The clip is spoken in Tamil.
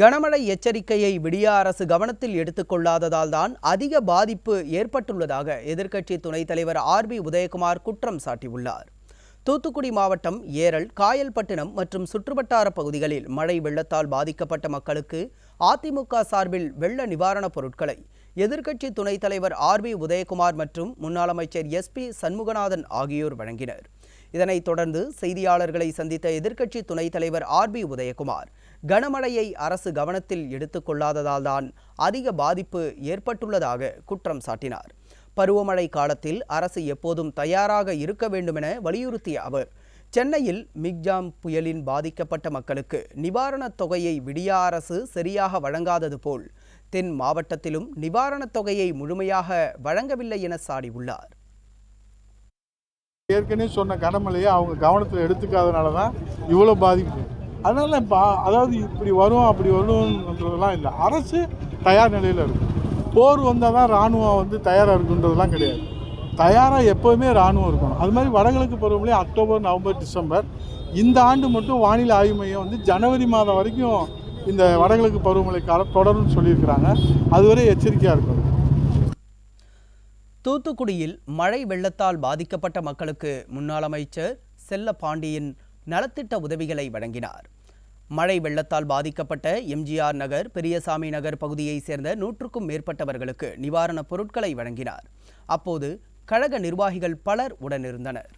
கனமழை எச்சரிக்கையை விடிய அரசு கவனத்தில் எடுத்துக்கொள்ளாததால் தான் அதிக பாதிப்பு ஏற்பட்டுள்ளதாக எதிர்க்கட்சி துணைத் தலைவர் ஆர் பி உதயகுமார் குற்றம் சாட்டியுள்ளார். தூத்துக்குடி மாவட்டம் ஏரல் காயல்பட்டினம் மற்றும் சுற்றுவட்டார பகுதிகளில் மழை வெள்ளத்தால் பாதிக்கப்பட்ட மக்களுக்கு அதிமுக சார்பில் வெள்ள நிவாரணப் பொருட்களை எதிர்க்கட்சி துணைத் தலைவர் ஆர் பி உதயகுமார் மற்றும் முன்னாள் அமைச்சர் எஸ் பி சண்முகநாதன் ஆகியோர் வழங்கினர். இதனைத் தொடர்ந்து செய்தியாளர்களை சந்தித்த எதிர்க்கட்சி துணைத் தலைவர் ஆர் பி உதயகுமார் கனமழையை அரசு கவனத்தில் எடுத்துக்கொள்ளாததால் தான் அதிக பாதிப்பு ஏற்பட்டுள்ளதாக குற்றம் சாட்டினார். பருவமழை காலத்தில் அரசு எப்போதும் தயாராக இருக்க வேண்டுமென வலியுறுத்திய அவர் சென்னையில் மிக்ஜாம் புயலின் பாதிக்கப்பட்ட மக்களுக்கு நிவாரணத் தொகையை விடிய அரசு சரியாக வழங்காதது போல் தென் மாவட்டத்திலும் நிவாரணத் தொகையை முழுமையாக வழங்கவில்லை என சாடியுள்ளார். ஏற்கனவே சொன்ன கடமலையை அவங்க கவனத்தில் எடுத்துக்காதனால தான் இவ்வளோ பாதிப்பு. அதனால் இப்போ அதாவது இப்படி வரும் அப்படி வரும்ன்றதெல்லாம் இல்லை. அரசு தயார் நிலையில் இருக்கும். போர் வந்தால் தான் இராணுவம் வந்து தயாராக இருக்குன்றதெல்லாம் கிடையாது. தயாராக எப்போவுமே இராணுவம் இருக்கணும். அது மாதிரி வடகிழக்கு பருவமழை அக்டோபர் நவம்பர் டிசம்பர் இந்த ஆண்டு மட்டும் வானிலை ஆய்வு மையம் வந்து ஜனவரி மாதம் வரைக்கும் இந்த வடகிழக்கு பருவமழை காலம் தொடரும்னு சொல்லியிருக்கிறாங்க. அதுவரை எச்சரிக்கையாக இருக்கணும். தூத்துக்குடியில் மழை வெள்ளத்தால் பாதிக்கப்பட்ட மக்களுக்கு முன்னாள் அமைச்சர் செல்ல பாண்டியன் நலத்திட்ட உதவிகளை வழங்கினார். மழை வெள்ளத்தால் பாதிக்கப்பட்ட எம்ஜிஆர் நகர் பெரியசாமி நகர் பகுதியைச் சேர்ந்த நூற்றுக்கும் மேற்பட்டவர்களுக்கு நிவாரணப் பொருட்களை வழங்கினார். அப்போது கழக நிர்வாகிகள் பலர் உடனிருந்தனர்.